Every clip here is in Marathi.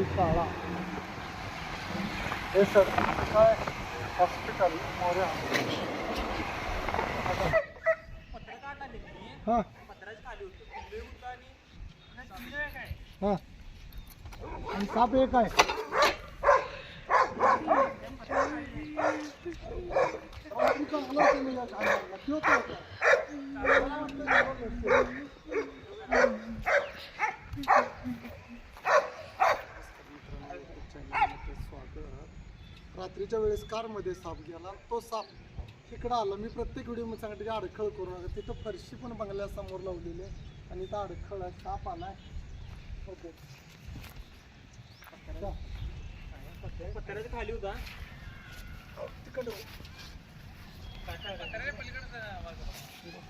ही शाळा. हे सर काय हॉस्पिटल मोऱ्या हां. हां. आणि साप एक आहे. तो होता. मला वाटलं नव्हतं नसेल. कारमध्ये साप गेला. तो साप तिकडं आला. मी प्रत्येक व्हिडिओ सांगते की अडखळ करू नका. तिथं फरशी पण बंगल्यासमोर लावलेली आहे. आणि इथं अडखळ आहे. साप आलाय ओके. पत्र्याच्या खाली होता तिकडं.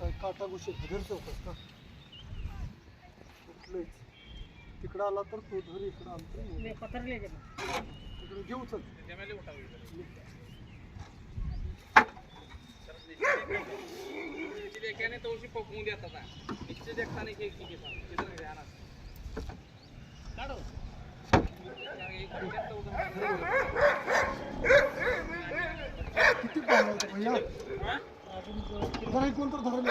काय काटा घुशी धर चौकस का? कुठलेच. तिकडं आला तर तो धर इकडं पत्र्याला इकडे घेऊ चल. तोशी पकवून देतात इच्छे देखता नाही की की ध्यान किती कोणतर धरलं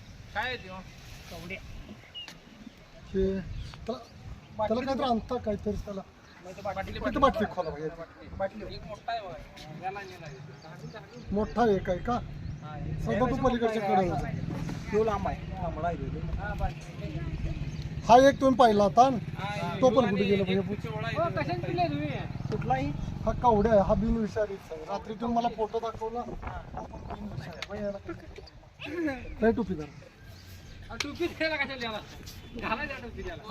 कावड्या हो? हे त्याला त्याला काहीतरी आणता काहीतरी त्याला. बाटली किती बाटली खोला भाई बाटली एक मोठा आहे बघा. याला नेला आहे. झाडू, झाडू. मोठा एक आहे का? हा, हे. सध्या तू पलीकडच्या कडे तो लांब आहे. लांबडा आहे हा, बाटली. हा एक तुम्ही पाहिला आता? हा, तो पण कुठे गेला एक? पिचोळा आहे. कुठलाही? हा कावड्या आहे. हा बिनविषारीच आहे. रात्री तुम्ही मला फोटो दाखवला. हा. पण बिनविषारी आहे. भैया याला. काय टोपी धर टोपी द्यायला कशाला द्यायला घालायला टोपी द्यायला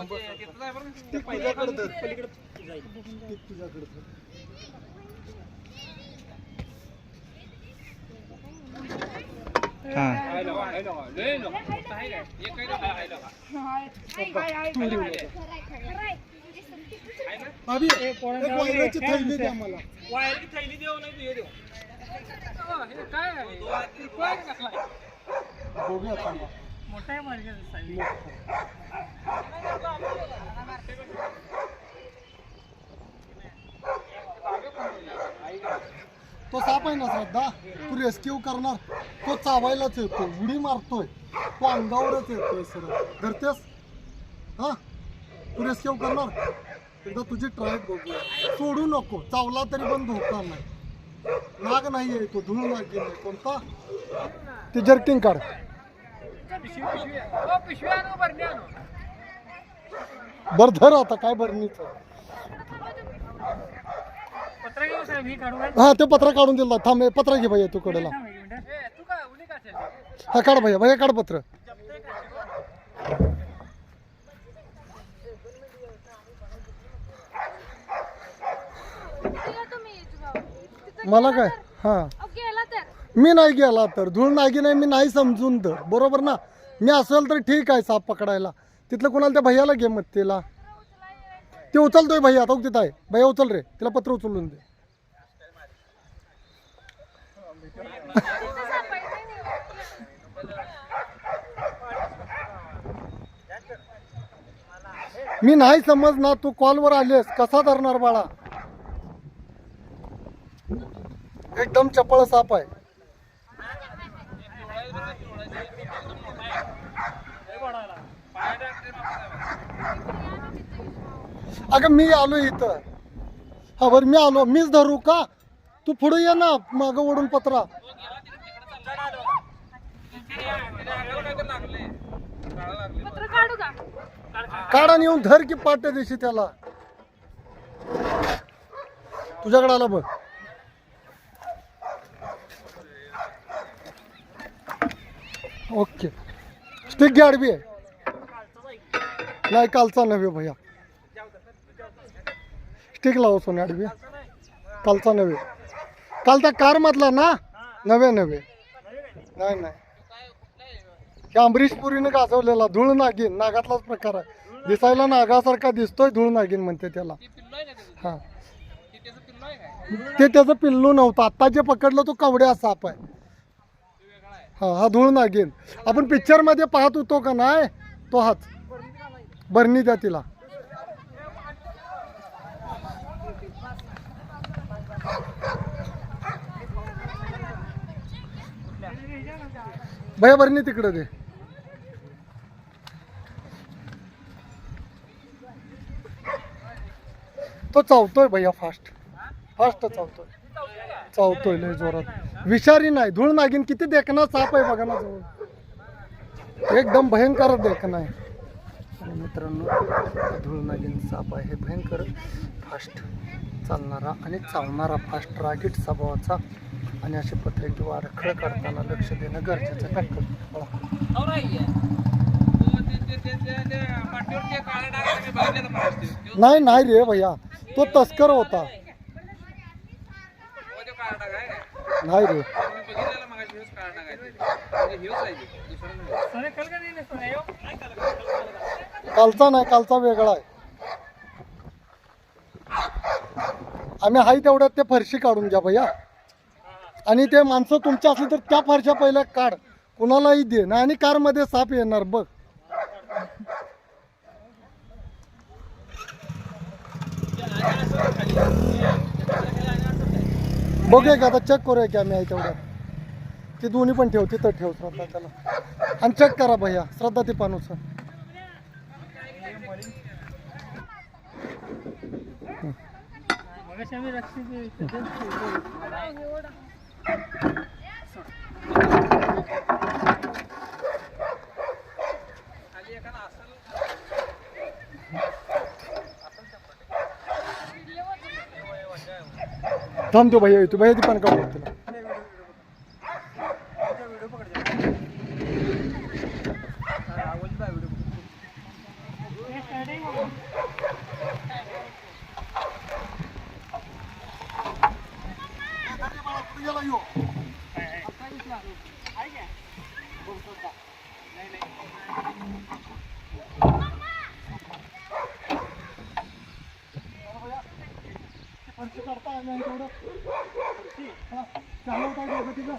थैली द्या मला. वायरची थैली देऊ नाही देऊ. काय? मोठा. तो साप आहे ना श्रद्धा? तू रेस्क्यू करणार. तो चावायलाच येतो उडी मारतोय. तो अंगावरच येतोय सर धरतेस? हा? तू रेस्क्यू करणार? एकदा तुझी ट्राय बघूया. सोडू नको. चावला तरी पण धोका नाही. नाग नाही आहे तो धुळ नाग नाही कोणता? ते जर्किंग काढ बर धर आता काय भरणीचं ही हा ते पत्र काढून दिलं. थांब पत्र घे भैया तू कडेला. हा काढ भैया भैया काढ पत्र. मला काय? हा. मी नाही गेला तर धूळ नागी नाही मी नाही समजून तर. बरोबर ना? मी असेल तर ठीक आहे साप पकडायला. तिथलं कोणाला त्या भैयाला घे मग तिला. ते उचलतोय भैया आता तिथं आहे. भैया उचल रे तिला पत्र उचलून दे. मी नाही. समज ना तू कॉलवर आलेस. कसा धरणार बाळा? एकदम चपळ साप आहे. अगं मी आलो इथं. हा बरं मी आलो. मीच धरू का? तू पुढे ये ना मागं ओढून पत्रा. पत्र काढू येऊन धर की पाट्या दिवशी त्याला. तुझ्याकडे आला बघ. ओके. स्टिक घे आडवी आहे. नाही कालचा नव्हे भैया. स्टिक लाव सोने आडवी. कालचा नव्हे. कालचा कार मधला ना? नव्हे नव्हे. नाही नाही. हे अमरीश पुरीने गाजवलेला धूळ नागिन नागातलाच प्रकार आहे. दिसायला नागासारखा दिसतोय धूळ नागिन म्हणते त्याला. हा. ते त्याचं पिल्लू नव्हतं. आता जे पकडलं तो कवड्या साप आहे. हा हा धूळ नागिन. आपण पिक्चरमध्ये पाहत होतो का नाही? तो हाच. बरणी द्या तिला. भया बरणी तिकडं दे. तो चावतोय भैया फास्ट फास्ट चावतोय. चावतोय लय जोरात. विषारी नाही धूळ नागिन किती देखना साप आहे बघा ना जवळ एकदम भयंकर देखना आहे. आणि मित्रांनो धूळ नागिन साप आहे भयंकर फास्ट चालणारा आणि चावणारा फास्ट रागीट स्वभावाचा आणि असे पत्रे किंवा अडखळ काढताना लक्ष देणं गरजेचं नाही नाही रे भैया तो तस्कर होता. नाही रे. कालचा नाही कालचा वेगळा आहे. आम्ही हाय तेवढ्यात ते फरशी काढून घ्या भैया. आणि ते माणसं तुमच्या असली तर त्या फरशा पहिल्या काढ. कुणालाही दे. नाही आणि कारमध्ये साप येणार बघ. बघूया की आता चेक करूया की आम्ही आहे तेवढ्यात. ते दोन्ही पण ठेव तिथं ठेव श्रद्धा त्याला. आणि चेक करा भैया श्रद्धा ती पानूचं. थांब तो भैया येतो भैया ती पण काढू तिला फरशी काढता आम्ही आहे तेवढं हा, चहा होता दोघं तिघं.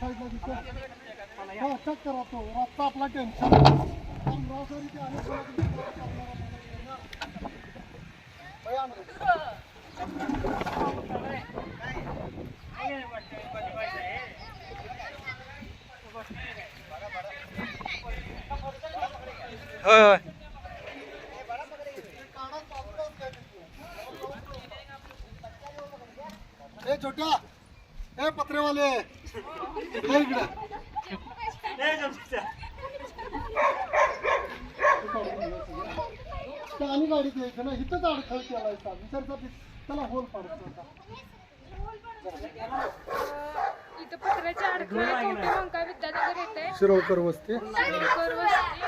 साईडला तिथं. हा, check करा तो. रातचा आपला टेन्शन अमरावती ते आणि कोणाला तरी करणारा माणूस आहे ना. भैया, होय होय ए छोट्या ए पत्रेवाले. आणि गाडीत यायचं ना इथंच अडखळ केलायचा विचारचा त्याला होल पाडतो होता. इथं पत्र्याचे अडखळे कवठे मंका विद्यानगर येते. शिरोळकर वस्ती. शिरोळकर वस्ती.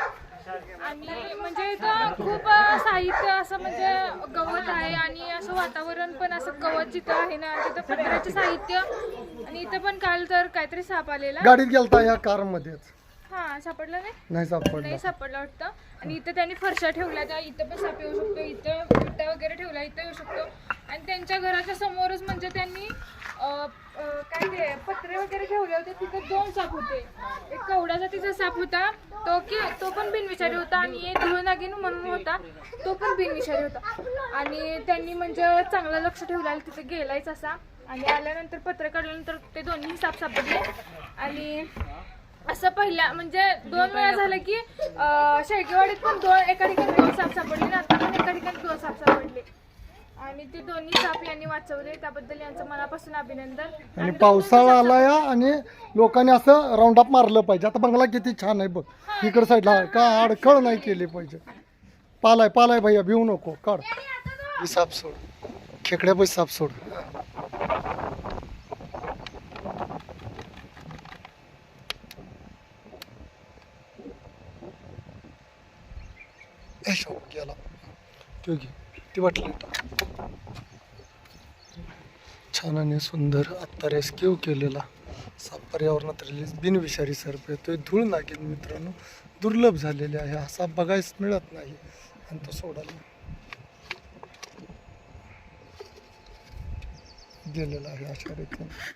आणि म्हणजे इथं खूप साहित्य असं म्हणजे गवत आहे आणि असं वातावरण पण असं गवत जिथं आहे ना तिथं पत्र्याचे साहित्य. आणि इथं पण काल तर काहीतरी साप आलेला. गाडीत गेलता या कार मध्येच हा सापडला नाही? नाही सापडला. नाही सापडला वाटतं. आणि इथं त्यांनी फरशा ठेवल्या त्या इथं पण साप येऊ शकतो इथं विटा वगैरे ठेवला इथं येऊ शकतो. आणि त्यांच्या घराच्या समोरच म्हणजे त्यांनी काय ते पत्रे वगैरे ठेवले होते तिथे दोन साप होते. एक कवड्याचा तिचा साप होता तो की तो पण बिनविषारी होता आणि एक धुळनागिन म्हणून होता तो पण बिनविषारी होता. आणि त्यांनी म्हणजे चांगलं लक्ष ठेवलं तिथे गेलायच असा. आणि आल्यानंतर पत्र काढल्यानंतर ते दोन्ही साप सापडले. आणि असं पहिल्या म्हणजे दोन वेळा झालं की शेळकेवाडीत पण दोन एका ठिकाणी दोन साप सापडले आणि आता पण एका ठिकाणी दोन साप सापडले. आणि ते दोन्ही साप यांनी वाचवले त्याबद्दल यांचं मनापासून अभिनंदन. आणि पावसाळा आला या आणि लोकांनी असं राऊंड अप मारलं पाहिजे. आता बंगला किती छान आहे बघ. इकडं साईडला का अडखळ नाही केली पाहिजे. पालाय पालाय भैया भिवू नको. काढ. ही साप सोड. खेकड्या पैसे साप सोड. गेला. तो घे ती वाटली छान आणि सुंदर आत्ता रेस्क्यू केलेला. साप पर्यावरणात रिलीज बिनविषारी सर्प येतोय. धूळ नागिन मित्रांनो दुर्लभ झालेले आहे. हा साप बघायच मिळत नाही. आणि तो सोडायला गेलेला आहे अशा रीतीने.